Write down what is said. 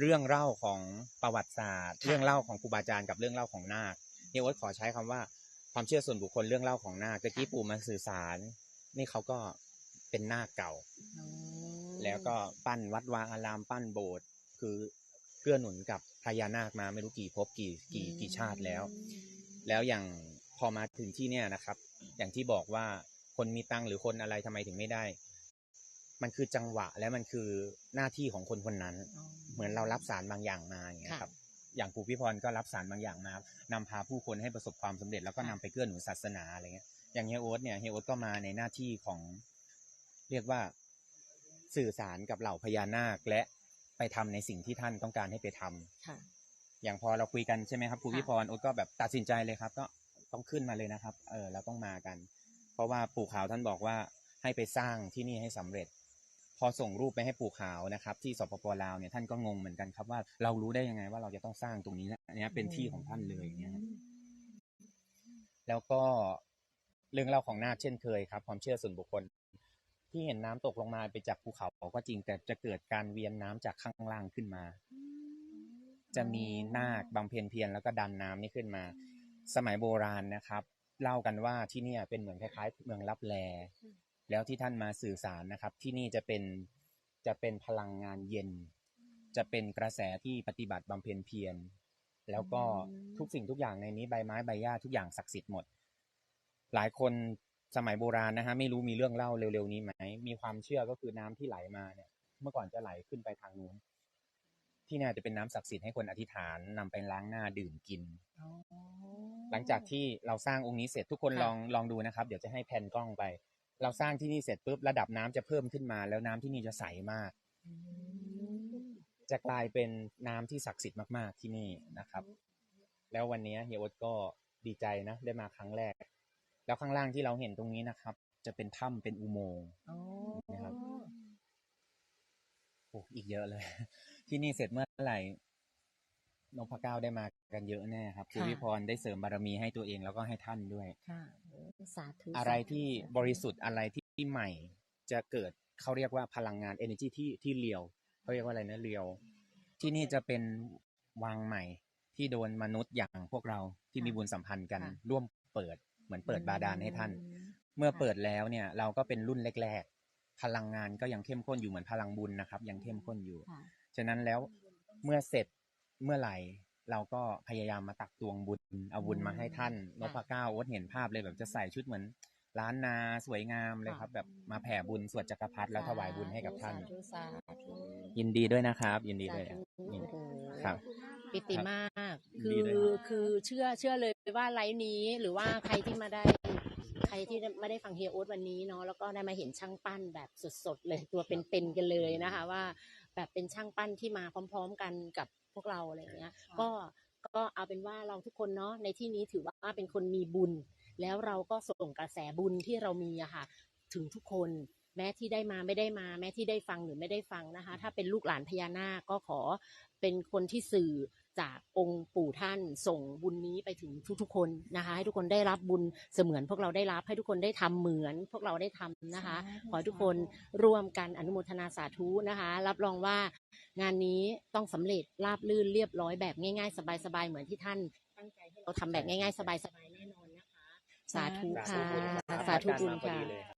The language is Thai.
เรื่องเล่าของประวัติศาสตร์ เรื่องเล่าของครูบาอาจารย์กับเรื่องเล่าของนาคเฮียโอ๊ตขอใช้คำว่าความเชื่อส่วนบุคคลเรื่องเล่าของนาคตะกี้ปู่มาสื่อสาร นี่เขาก็เป็นนาคเก่าอ๋อแล้วก็ปั้นวัดวาอารามปั้นโบสถ์คือเกื้อหนุนกับพญานาคมาไม่รู้กี่ภพกี่กี่กี่ชาติแล้ว แล้วอย่างพอมาถึงที่เนี่ยนะครับ อย่างที่บอกว่าคนมีตังค์หรือคนอะไรทำไมถึงไม่ได้ มันคือจังหวะและมันคือหน้าที่ของคนคนนั้นอ๋อ เหมือนเรารับสารบางอย่างมาอย่างเงี้ยค่ะครับอย่างปู่พี่พรก็รับสารบางอย่างมานำพาผู้คนให้ประสบความสำเร็จแล้วก็นำไปเกื้อหนุนศาสนาอะไรเงี้ยอย่างเฮียโอ๊ตเนี่ยเฮียโอ๊ตก็มาในหน้าที่ของเรียกว่าสื่อสารกับเหล่าพญานาคและไปทำในสิ่งที่ท่านต้องการให้ไปทำค่ะอย่างพอเราคุยกันใช่ไหมครับครูค่ะพี่พรโอ๊ตก็แบบตัดสินใจเลยครับ ก็ต้องขึ้นมาเลยนะครับ เออเราต้องมากัน เพราะว่าปู่ขาวท่านบอกว่าให้ไปสร้างที่นี่ให้สำเร็จ พอส่งรูปไปให้ปู่ขาวนะครับ ที่สปปลาวเนี่ยท่านก็งงเหมือนกันครับว่าเรารู้ได้ยังไงว่าเราจะต้องสร้างตรงนี้นะอันเนี้ยเป็นที่ของท่านเลยเงี้ยแล้วก็เรื่องเล่าของนาคเช่นเคยครับ ความเชื่อส่วนบุคคล ที่เห็นน้ำตกลงมาไปจากภูเขาก็จริงแต่จะเกิดการเวียนน้ำจากข้างล่างขึ้นมา จะมีนาคบำเพ็ญเพียรแล้วก็ดันน้ำนี่ขึ้นมา สมัยโบราณนะครับ เล่ากันว่าที่นี่เป็นเหมือนคล้ายๆ เมืองรับแล แล้วที่ท่านมาสื่อสารนะครับ ที่นี่จะเป็นจะเป็นพลังงานเย็น จะเป็นกระแสที่ปฏิบัติบำเพ็ญเพียรแล้วก็อืมทุกสิ่งทุกอย่างในนี้ใบไม้ใบหญ้าทุกอย่างศักดิ์สิทธิ์หมด หลายคนสมัยโบราณนะฮะไม่รู้มีเรื่องเล่าเร็วๆนี้ไหมมีความเชื่อก็คือน้ำที่ไหลมาเนี่ย เมื่อก่อนจะไหลขึ้นไปทางนู้นที่เนี่ยจะเป็นน้ำศักดิ์สิทธิ์ให้คนอธิษฐานนำไปล้างหน้าดื่มกินอ๋อหลังจากที่เราสร้างองค์นี้เสร็จทุกคนค่ะลองลองดูนะครับ เดี๋ยวจะให้แผ่นกล้องไป เราสร้างที่นี่เสร็จปุ๊บระดับน้ำจะเพิ่มขึ้นมา แล้วน้ำที่นี่จะใสมากอืมจะกลายเป็นน้ำที่ศักดิ์สิทธิ์มาก ๆ ที่นี่นะครับ แล้ววันนี้เฮียโอ๊ตก็ดีใจนะได้มาครั้งแรก แล้วข้างล่างที่เราเห็นตรงนี้นะครับ จะเป็นถ้ำเป็นอุโมงค์อ๋อนะครับโอ้อีกเยอะเลย ที่นี่เสร็จเมื่อไหร่ นพเก้าได้มากันเยอะแน่ครับคุณค่ะวิพรได้เสริมบารมีให้ตัวเองแล้วก็ให้ท่านด้วยค่ะสาธุอะไรสาธุที่สาธุบริสุทธิ์อะไรที่ใหม่จะเกิดเขาเรียกว่าพลังงาน energy ที่ที่เรียวเขาเรียกว่าอะไรนะเรียว ที่นี่จะเป็นวังใหม่ที่โดนมนุษย์อย่างพวกเราที่มีบุญสัมพันธ์กัน ร่วมเปิดเหมือนเปิดบาดาลให้ท่าน เมื่อเปิดแล้วเนี่ยเราก็เป็นรุ่นแรก ๆ พลังงานก็ยังเข้มข้นอยู่เหมือนพลังบุญนะครับ ยังเข้มข้นอยู่ค่ะฉะนั้นแล้วเมื่อเสร็จ เมื่อไหร่เราก็พยายามมาตักตวงบุญเอาบุญมาให้ท่านนพเก้าโอ๊ตเห็นภาพเลยแบบจะใส่ชุดเหมือนล้านนาสวยงามเลยครับ แบบมาแผ่บุญสวดจักรพรรดิแล้วถวายบุญให้กับท่านสธุสาธุยินดีด้วยนะครับ ยินดีด้วยสาธุยินโอ้โหครับปิติมากยินคืดีอด้วยครับคือเชื่อเชื่อเลยว่าไลฟ์นี้หรือว่าใครที่มาได้ใค รที่ไม่ได้ฟังเฮียโอ๊ตวันนี้เนาะแล้วก็ได้มาเห็นช่างปั้นแบบสดๆเลยตัวเป็นๆกันเลยนะคะ ว่าแบบเป็นช่างปั้นที่มาพร้อม ๆ กันกับพวกเราอะไรอย่างเงี้ย ก็ก็เอาเป็นว่าเราทุกคนเนาะในที่นี้ถือว่าเป็นคนมีบุญ แล้วเราก็ส่งกระแสบุญที่เรามีอะค่ะ ถึงทุกคนแม้ที่ได้มาไม่ได้มา แม้ที่ได้ฟังหรือไม่ได้ฟังนะคะ ถ้าเป็นลูกหลานพญานาคก็ขอเป็นคนที่สื่อ จากองค์ปู่ท่านส่งบุญนี้ไปถึงทุกๆคนนะคะ ให้ทุกคนได้รับบุญเสมือนพวกเราได้รับให้ทุกคนได้ทำเหมือน พวกเราได้ทำนะคะ ขอให้ทุกคนร่วมกันอนุโมทนาสาธุนะคะ รับรองว่างานนี้ต้องสำเร็จราบลื่นเรียบร้อยแบบง่ายๆ สบายๆเหมือนที่ท่านตั้งใจให้เราทำแบบง่ายๆ สบายๆแน่นอนนะคะ สาธุค่ะสาธุบุญค่ะ